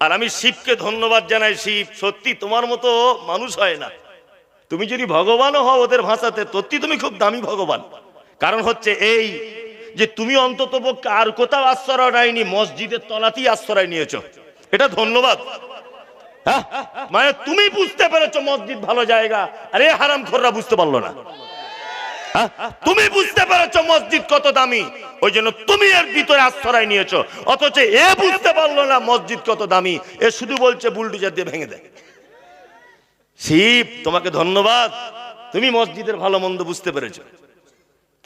আর আমি শিবকে ধন্যবাদ জানাই, শিব। সত্যি তোমার মতো মানুষ হয় না। তুমি যদি ভগবানও হও ওদের ভাষাতে, সত্যি তুমি খুব দামি ভগবান। কারণ হচ্ছে এই যে তুমি অন্তত পক্ষে আর কোথাও আশ্রয় নেয়নি, মসজিদের তলাতেই আশ্রয় নিয়েছ। এটা ধন্যবাদ। হ্যাঁ? মানে তুমি বুঝতে পেরেছ মসজিদ ভালো জায়গা। আরে হারাম খোররা বুঝতে পারল না। তুমি বুঝতে পেরেছ মসজিদ কত দামি? ওই জন্য তুমি এর ভিতরে আশ্রয় নিয়েছো। অথচ এ বুঝতে পারল না মসজিদ কত দামি। এ শুধু বলছে বুলডুজার দিয়ে ভেঙে দেয়। শিব, তোমাকে ধন্যবাদ। তুমি মসজিদের ভালো মন্দ বুঝতে পেরেছ।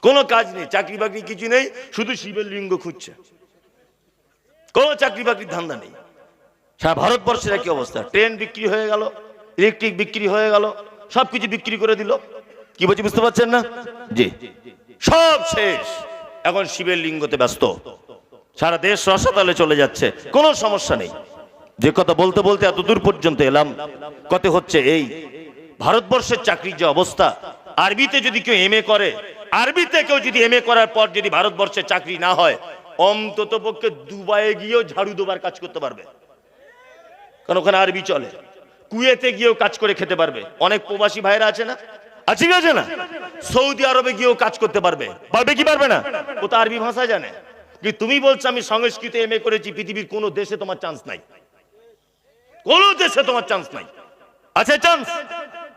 কোনো কাজ নেই, চাকরি বাকরি কিছু নেই, শুধু শিবের লিঙ্গ খুঁজছে। কোনো চাকরি বাকরির ধান্দা নেই। সারা ভারতবর্ষের একই অবস্থা। ট্রেন বিক্রি হয়ে গেল, ইলেকট্রিক বিক্রি হয়ে গেল, সবকিছু বিক্রি করে দিল। কি বলছি বুঝতে পারছেন না? জি। সব শেষ। এখন শিবের লিঙ্গতে ব্যস্ত। সারা দেশ রসাতলে চলে যাচ্ছে। কোনো সমস্যা নেই। যে কথা বলতে বলতে এত দূর পর্যন্ত এলাম। কত হচ্ছে এই, ভারতবর্ষের চাকরির যে অবস্থা, আরবিতে যদি কেউ এম করে, আরবিতে কেউ যদি এম করার পর যদি ভারতবর্ষে চাকরি না হয়, অন্তত পক্ষে দুবাইয়ে গিয়েও ঝাড়ু দেবার কাজ করতে পারবে। কারণ ওখানে আরবি চলে। কুয়েতে গিয়েও কাজ করে খেতে পারবে। অনেক প্রবাসী ভাইরা আছে না? আছে কি আছে না? সৌদি আরবে গিয়েও কাজ করতে পারবে। পারবে কি পারবে না? ও তো আরবি ভাষা জানে। কি তুমি বলছো আমি সংস্কৃত এম করেছি, পৃথিবীর কোনো দেশে তোমার চান্স নাই। কোন দেশে তোমার চান্স নাই। আছে চান্স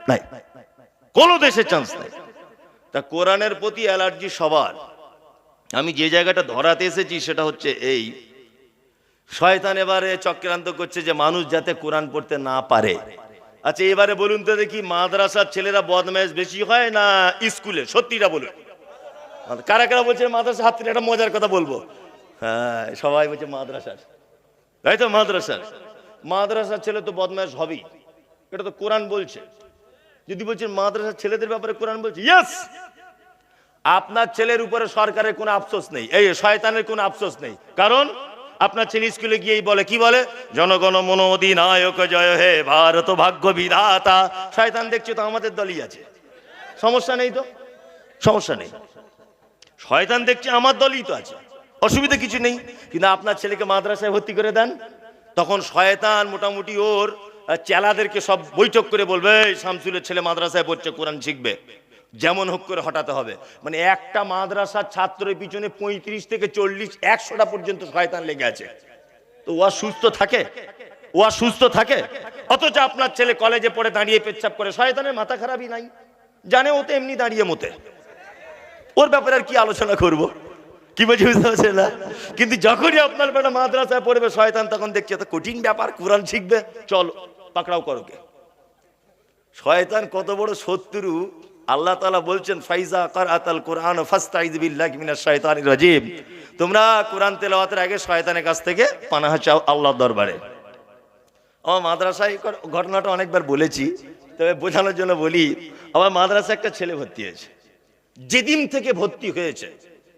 নাই। কোন দেশে চান্স নাই। তা কোরআনের প্রতি অ্যালার্জি সবার। আমি যে জায়গাটা ধরাতে এসেছি সেটা হচ্ছে এই। শয়তান এবারে চক্রান্ত করছে যে মানুষ যাতে কোরআন পড়তে না পারে। আচ্ছা এবারে বলুন তো দেখি, মাদ্রাসার ছেলেরা বদমাইশ বেশি হয় না স্কুলে? সত্যিটা বলুন। কারা কারা বলছে মাদ্রাসা? হাত একটা মজার কথা বলব। হ্যাঁ সবাই বলছে মাদ্রাসার। তাই তো, মাদ্রাসার? মাদ্রাসার ছেলে তো বদমাইশ হবেই। এটা তো কোরআন বলছে। যদি বলছেন মাদ্রাসার ছেলেদের ব্যাপারে কোরআন বলছে ইয়েস আপনার ছেলের উপরে সরকারের কোনো আফসোস নেই। এই শয়তানের কোনো আফসোস নেই। কারণ আপনার ছেলে স্কুলে গিয়েই বলে, কি বলে? জনগণ মন অধিনায়ক, জয় হে ভারত, ভাগ্য বিধাতা। শয়তান দেখছে তো আমাদের দলই আছে। সমস্যা নেই তো? সমস্যা নেই। শয়তান দেখছে আমার দলই তো আছে। অসুবিধা কিছু নেই। কিন্তু আপনার ছেলেকে মাদ্রাসায় ভর্তি করে দেন, তখন শয়তান মোটামুটি ওর চেলাদেরকে সব বৈঠক করে বলবে শামসুলের ছেলে মাদ্রাসায় পড়ছে, কোরআন শিখবে। যেমন হোক করে হটাতে হবে। মানে একটা মাদ্রাসার ছাত্রের পিছনে পঁয়ত্রিশ থেকে চল্লিশ, একশোটা পর্যন্ত শয়তান লেগে আছে। তো ও আর সুস্থ থাকে? ও আর সুস্থ থাকে? অথচ আপনার ছেলে কলেজে পড়ে দাঁড়িয়ে পেচ্ছাপ করে, শয়তানের মাথা খারাপই নাই। জানে ও তো এমনি দাঁড়িয়ে মতে। ওর ব্যাপারে আর কি আলোচনা করব? কি বলছি বুঝতে না? কিন্তু যখনই আপনার বেটা মাদ্রাসায় পড়বে, শয়তান তখন দেখছে তো কঠিন ব্যাপার, কোরআন শিখবে, চলো, পাকড়াও করোকে শয়তান কত বড় শত্রু আল্লাহ তাআলা বলছেন, ফাইজা কোরআন বিল্লাহি মিনাশ শাইতানির রাজিম। তোমরা কোরআন তেলাওয়াতের আগে শয়তানের কাছ থেকে পানাহ চাও আল্লাহর দরবারে। আমার মাদ্রাসায় কর- ঘটনাটা অনেকবার বলেছি, তবে বোঝানোর জন্য বলি, আমার মাদ্রাসায় একটা ছেলে ভর্তি হয়েছে, যেদিন থেকে ভর্তি হয়েছে।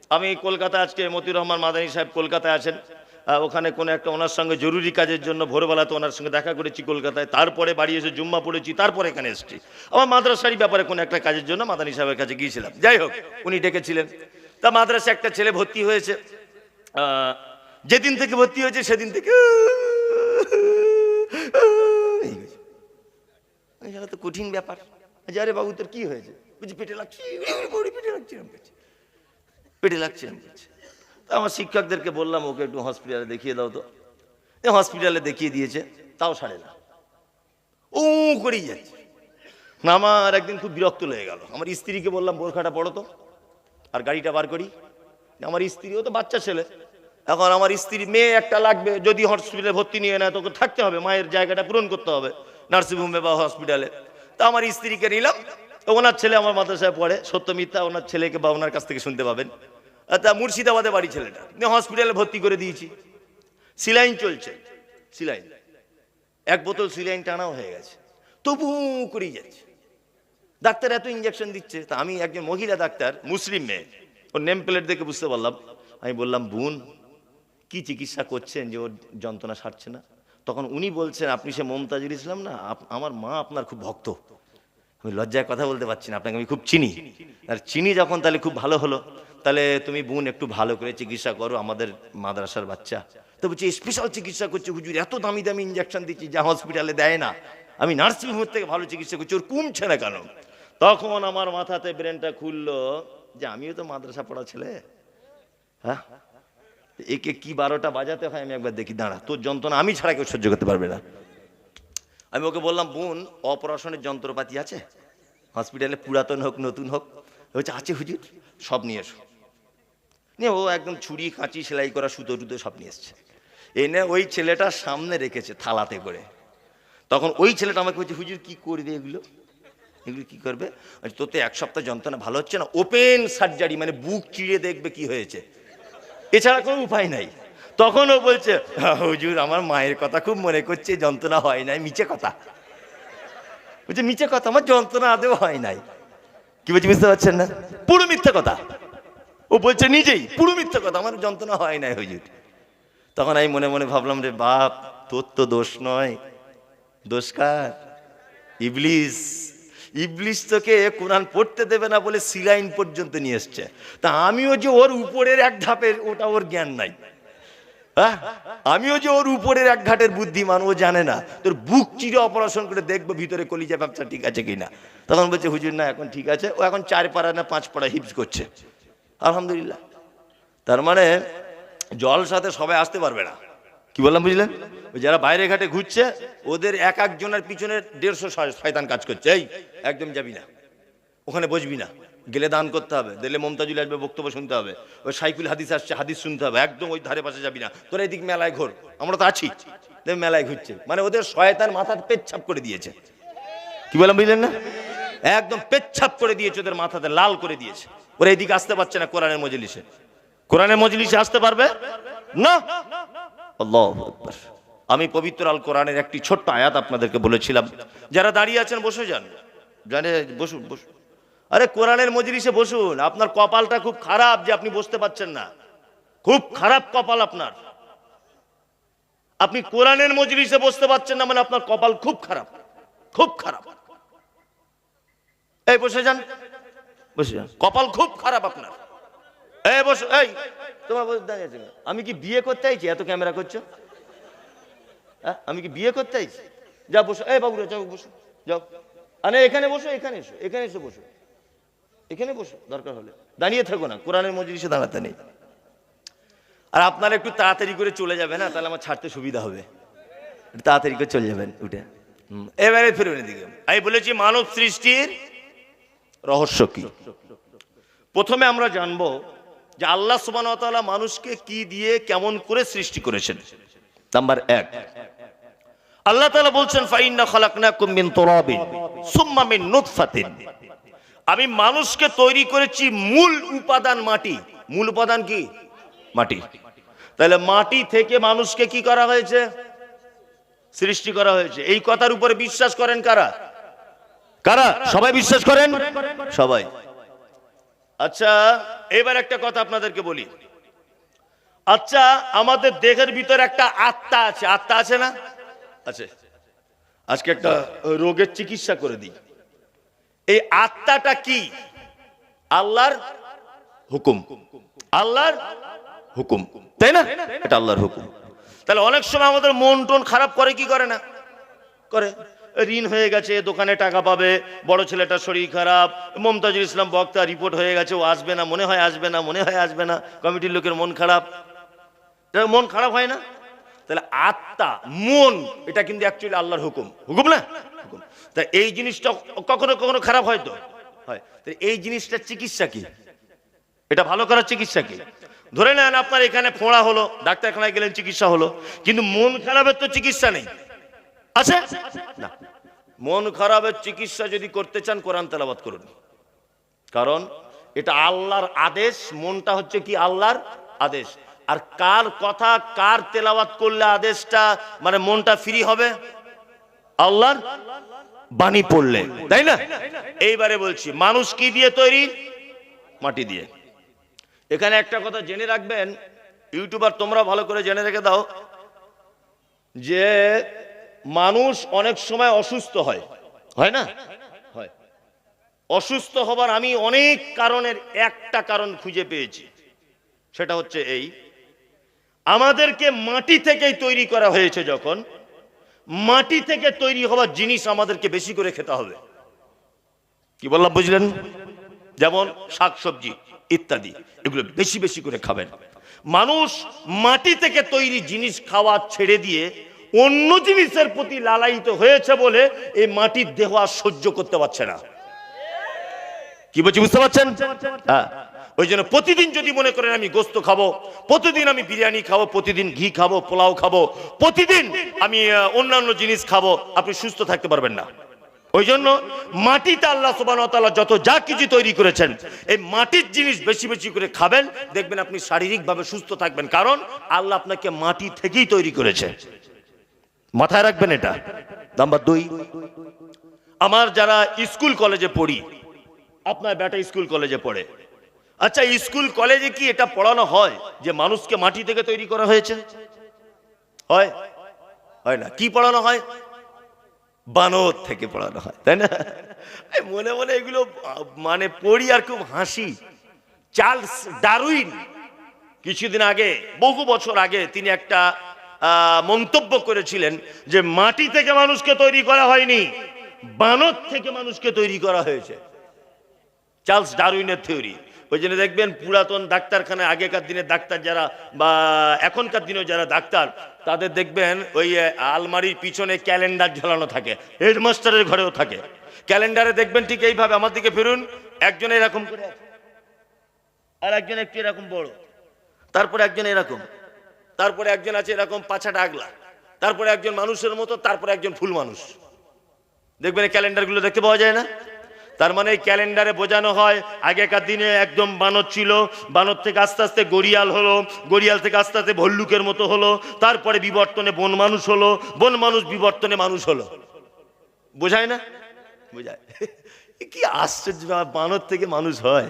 আমি কলকাতা আজকে মতিউর রহমান মাদানী সাহেব কলকাতায় আছেন। ওখানে কোনো একটা ওনার সঙ্গে জরুরি কাজের জন্য ভোরবেলাতে ওনার সঙ্গে দেখা করেছি কলকাতায় তারপরে বাড়ি এসে জুম্মা পড়েছি তারপরে এখানে এসেছি আমার মাদ্রাসারই ব্যাপারে কোনো একটা কাজের জন্য মাদানী সাহেবের কাছে গিয়েছিলাম যাই হোক উনি ডেকেছিলেন তা মাদ্রাসায় একটা ছেলে ভর্তি হয়েছে যেদিন থেকে ভর্তি হয়েছে সেদিন থেকে তো কঠিন ব্যাপার আচ্ছা, আরে বাবু তোর কি হয়েছে পেটে লাগছে পেটে লাগছে পেটে লাগছে। আমার শিক্ষকদেরকে বললাম, ওকে একটু হসপিটালে দেখিয়ে দাও তো। এ হসপিটালে দেখিয়ে দিয়েছে, তাও সারে না। ও করেই যাচ্ছে। আমার একদিন খুব বিরক্ত লেগে গেল। আমার স্ত্রীকে বললাম, বোরখাটা পড়ো তো আর গাড়িটা বার করি। আমার স্ত্রীও তো বাচ্চা ছেলে। এখন আমার স্ত্রী, মেয়ে একটা লাগবে, যদি হসপিটালে ভর্তি নিয়ে নেয়, তোকে থাকতে হবে। মায়ের জায়গাটা পূরণ করতে হবে নার্সিংহোমে বা হসপিটালে তা আমার স্ত্রীকে নিলাম। তো ওনার ছেলে আমার মাদ্রাসায় পড়ে। সত্য মিথ্যা, ওনার ছেলেকে বা ওনার কাছ থেকে শুনতে পাবেন। তা মুর্শিদাবাদে বাড়ি ছেলেটা। হসপিটালে ভর্তি করে দিয়েছি। সিলাইন চলছে। সিলাইন। এক বোতল সিলাইন টানাও হয়ে গেছে। তবু করেই যাচ্ছে। ডাক্তার এত ইঞ্জেকশন দিচ্ছে, তা আমি একজন মহিলা ডাক্তার, মুসলিম মেয়ে। ওর নেম প্লেট দেখে বুঝতে পারলাম। আমি বললাম, বোন, কি চিকিৎসা করছেন যে ওর যন্ত্রণা সারছে না? তখন উনি বলছেন, আপনি সে মমতাজুল ইসলাম না আমার মা আপনার খুব ভক্ত। আমি লজ্জায় কথা বলতে পারছি না, আপনাকে আমি খুব চিনি। আর চিনি যখন তাহলে খুব ভালো হলো। তাহলে তুমি বোন একটু ভালো করে চিকিৎসা করো, আমাদের মাদ্রাসার বাচ্চা। তো বলছি স্পেশাল চিকিৎসা করছে হুজুর, এত দামি দামি ইঞ্জেকশন দিচ্ছি যা হসপিটালে দেয় না। আমি নার্সিং হোম থেকে ভালো চিকিৎসা করছি, ওর কমছে না কেন? তখন আমার মাথাতে ব্রেনটা খুললো যে, আমিও তো মাদ্রাসা পড়া ছেলে? হ্যাঁ? একে কি বারোটা বাজাতে হয় আমি একবার দেখি, দাঁড়া, তোর যন্ত্রণা আমি ছাড়া কেউ সহ্য করতে পারবে না। আমি ওকে বললাম, বোন, অপারেশনের যন্ত্রপাতি আছে? হসপিটালে পুরাতন হোক, নতুন হোক। বলছে, আছে হুজুর, সব নিয়ে এসো। নিয়ে ও একদম ছুরি কাঁচি সেলাই করা, সুতো টুতো সব নিয়ে এসছে। এনে ওই ছেলেটা সামনে রেখেছে থালাতে করে। তখন ওই ছেলেটা আমাকে বলছে, হুজুর, কি করবে এগুলো? এগুলো কি করবে? তোর তো এক সপ্তাহ যন্ত্রণা, ভালো হচ্ছে না? ওপেন সার্জারি মানে বুক চিড়ে দেখবে কি হয়েছে? এছাড়া কোনো উপায় নাই। তখন ও বলছে "হ্যাঁ, হুজুর আমার মায়ের কথা খুব মনে করছে যন্ত্রণা হয় নাই মিছে কথা। বলছে মিছে কথা আমার যন্ত্রণা আদেও হয় নাই। কি বলছি বুঝতে পারছেন না? পুরো মিথ্যে কথা। ও বলছে নিজেই পুরো মিথ্যে কথা আমার যন্ত্রণা হয় নাই হুজুর। তখন আমি মনে মনে ভাবলাম রে বাপ তোর তো দোষ নয়। দোষ কার? ইবলিস। ইবলিস তোকে কোরআন পড়তে দেবে না বলে সিলাইন পর্যন্ত নিয়ে এসছে। তা আমিও যে ওর উপরের এক ধাপের ওটা ওর জ্ঞান নাই। হ্যাঁ? আমিও যে ওর উপরের এক ঘাটের বুদ্ধিমান, ও জানে না। তোর বুক চিরে অপারেশন করে দেখব ভিতরে কলিজা ব্যবসা ঠিক আছে কিনা। তখন বলছে, হুজুর, না, এখন ঠিক আছে। ও এখন চার পাড়া না পাঁচ পাড়া হিপস করছে। আলহামদুলিল্লাহ। তার মানে জল সাথে সবাই আসতে পারবে না। কি বললাম, বুঝলেন? যারা বাইরে ঘাটে ঘুরছে, ওদের এক একজনের পিছনে দেড়শো শয়তান কাজ করছে। এই, একদম যাবি না। ওখানে বসবি না। গেলে দান করতে হবে দিলে মমতাজুল আসবে, বক্তব্য শুনতে হবে, ওই সাইকুল হাদিস আসছে, হাদিস শুনতে হবে, একদম ওই ধারে পাশে যাবি না। তোরা এদিক মেলায় ঘোর, আমরা তো আছি। মেলায় ঘুরছে। মানে ওদের শয়তান মাথার পেচ্ছাপ করে দিয়েছে। কি বললাম বুঝলেন না? একদম পেচ্ছাপ করে দিয়েছে ওদের মাথাতে, লাল করে দিয়েছে। ওরা এদিকে আসতে পারছে না কোরআনের মজলিসে। কোরআনের মজলিসে আসতে পারবে? না। আল্লাহু। আমি পবিত্র আল কোরআনের একটি ছোট্ট আয়াত আপনাদেরকে বলেছিলাম। যারা দাঁড়িয়ে আছেন, বসে যান। জানে বসুন বসুন। আরে কোরআনের মজলিসে বসুন, আপনার কপালটা খুব খারাপ যে আপনি বসতে পারছেন না। খুব খারাপ কপাল আপনার। আপনি কোরআনের মজলিসে বসতে পারছেন না মানে আপনার কপাল খুব খারাপ খুব খারাপ। এই, বসে যান। বসে যান। কপাল খুব খারাপ আপনার। এই, বসো, এই, তোমার বসে দাঁড়িয়ে আমি কি বিয়ে করতে আইছি? এত ক্যামেরা করছ? হ্যাঁ আমি কি বিয়ে করতে আইছি? যা, বসো। এই, বাবুরা, যাও, বসো। যাও। আরে, এখানে বসো, এখানে এসো, এখানে এসে বসো। এখানে বসো, দরকার হলে। দাঁড়িয়ে থাকো না, কোরআনের মজলিসে দাঁড়াতে নেই। আর আপনারা একটু তাড়াতাড়ি করে চলে যাবেন না, তাহলে আমার ছাড়তে সুবিধা হবে। তাড়াতাড়ি করে চলে যাবেন, উঠে। এবারে ফিরবেন এদিকে আমি বলেছি, মানব সৃষ্টির রহস্য কি? প্রথমে আমরা জানব যে আল্লাহ সুবান মানুষকে কি দিয়ে কেমন করে সৃষ্টি করেছেন। নাম্বার এক। আল্লাহ তাআলা বলছেন, ফাইন্না খালাকনাকুম মিন তুরাবিন, সুম্মা মিন নুতফাতিন। আমি মানুষকে তৈরি করেছি মূল উপাদান মাটি। মূল উপাদান কি? মাটি। তাহলে মাটি থেকে মানুষকে কি করা হয়েছে? সৃষ্টি করা হয়েছে। এই কথার উপরে বিশ্বাস করেন কারা? কারা? সবাই বিশ্বাস করেন? সবাই। আচ্ছা এবার একটা কথা আপনাদেরকে বলি। আচ্ছা আমাদের দেহের ভিতর একটা আত্মা আছে। আত্মা আছে না? আছে। আজকে একটা রোগের চিকিৎসা করে দিই। এই আত্মাটা কি? আল্লাহর হুকুম। আল্লাহর হুকুম। তাই না? এটা আল্লাহর হুকুম। তাহলে অনেক সময় আমাদের মন টন খারাপ করে, কি করে না? করে। ঋণ হয়ে গেছে, দোকানে টাকা পাবে, বড় ছেলেটার শরীর খারাপ, মমতাজুল ইসলাম বক্তা রিপোর্ট হয়ে গেছে, ও আসবে না, মনে হয় আসবে না, মনে হয় আসবে না, কমিটির লোকের মন খারাপ। মন খারাপ হয় না? তাহলে আত্মা, মন, এটা কিন্তু অ্যাকচুয়ালি আল্লাহর হুকুম। হুকুম না? হুকুম। তা এই জিনিসটা কখনো কখনো খারাপ হয় তো? হয়। এই জিনিসটার চিকিৎসা কি? এটা ভালো করার চিকিৎসা কি? ধরে নেন আপনার এখানে ফোঁড়া হলো, ডাক্তারখানায় গেলেন, চিকিৎসা হলো, কিন্তু মন খারাপের তো চিকিৎসা নেই। আছে? না। মন খারাপের চিকিৎসা যদি করতে চান, কোরআন তেলাবাদ করুন। কারণ এটা আল্লাহর আদেশ, মনটা হচ্ছে কি আল্লাহর আদেশ। আর কার কথা, কার তেলাওয়াত করলে আদেশটা মানে মনটা ফ্রি হবে? আল্লাহর বাণী পড়লে, তাই না? এইবারে বলছি, মানুষ কি দিয়ে তৈরি? মাটি দিয়ে। এখানে একটা কথা জেনে রাখবেন, ইউটিউবার তোমরা ভালো করে জেনে রেখে দাও, যে মানুষ অনেক সময় অসুস্থ হয়। হয় না? হয়। অসুস্থ হবার আমি অনেক কারণের একটা কারণ খুঁজে পেয়েছি। সেটা হচ্ছে এই, আমাদেরকে মাটি থেকেই তৈরি করা হয়েছে যখন মাটি থেকে তৈরি হওয়া জিনিস আমাদেরকে বেশি করে খেতে হবে। কি বললাম, বুঝলেন? যেমন শাকসবজি ইত্যাদি, এগুলো বেশি বেশি করে খাবেন। মানুষ মাটি থেকে তৈরি জিনিস খাওয়া ছেড়ে দিয়ে অন্য জিনিসের প্রতি লালায়িত হয়েছে বলে এই মাটির দেহ আর সহ্য করতে পারছে না। কি বলছি, বুঝতে পারছেন? হ্যাঁ। ওই জন্য প্রতিদিন যদি মনে করেন আমি গোস্ত খাব, প্রতিদিন আমি বিরিয়ানি খাব, প্রতিদিন ঘি খাব, পোলাও খাব, প্রতিদিন আমি অন্যান্য জিনিস খাব, আপনি সুস্থ থাকতে পারবেন না। ওই জন্য মাটিতে আল্লাহ সুবান যত যা কিছু তৈরি করেছেন, এই মাটির জিনিস বেশি বেশি করে খাবেন, দেখবেন আপনি শারীরিকভাবে সুস্থ থাকবেন। কারণ আল্লাহ আপনাকে মাটি থেকেই তৈরি করেছে। মাথায় রাখবেন এটা। নাম্বার দুই, আমার যারা স্কুল কলেজে পড়ি, আপনার বেটা স্কুল কলেজে পড়ে আচ্ছা স্কুল কলেজে কি এটা পড়ানো হয় যে মানুষকে মাটি থেকে তৈরি করা হয়েছে? হয়? হয় না। কি পড়ানো হয়? বানর থেকে পড়ানো হয়, তাই না? মনে মনে এগুলো মানে পড়ি আর খুব হাসি। চার্লস ডারুইন কিছুদিন আগে, বহু বছর আগে তিনি একটা মন্তব্য করেছিলেন যে মাটি থেকে মানুষকে তৈরি করা হয়নি, বানর থেকে মানুষকে তৈরি করা হয়েছে। চার্লস ডারুইনের থিওরি। ওই জন্য দেখবেন পুরাতন ডাক্তারখানায় আগেকার দিনের ডাক্তার যারা বা এখনকার দিনেও যারা ডাক্তার, তাদের দেখবেন ওই আলমারির পিছনে ক্যালেন্ডার ঝোলানো থাকে, হেডমাস্টারের ঘরেও থাকে। ক্যালেন্ডারে দেখবেন ঠিক এইভাবে, আমার দিকে ফিরুন, একজন এরকম আর একজন একটু এরকম বড়। তারপরে একজন এরকম। তারপরে একজন আছে এরকম পাছাটা আগলা তারপরে একজন মানুষের মতো, তারপরে একজন ফুল মানুষ। দেখবেন ক্যালেন্ডারগুলো দেখতে পাওয়া যায় না? তার মানে এই ক্যালেন্ডারে বোঝানো হয়, আগেকার দিনে একদম বানর ছিল, বানর থেকে আস্তে আস্তে গড়িয়াল হলো, গড়িয়াল থেকে আস্তে আস্তে ভল্লুকের মতো হলো, তারপরে বিবর্তনে বন মানুষ হলো, বন মানুষ বিবর্তনে মানুষ হলো। বোঝায় না? বোঝায়। কি আশ্চর্য বানর থেকে মানুষ হয়।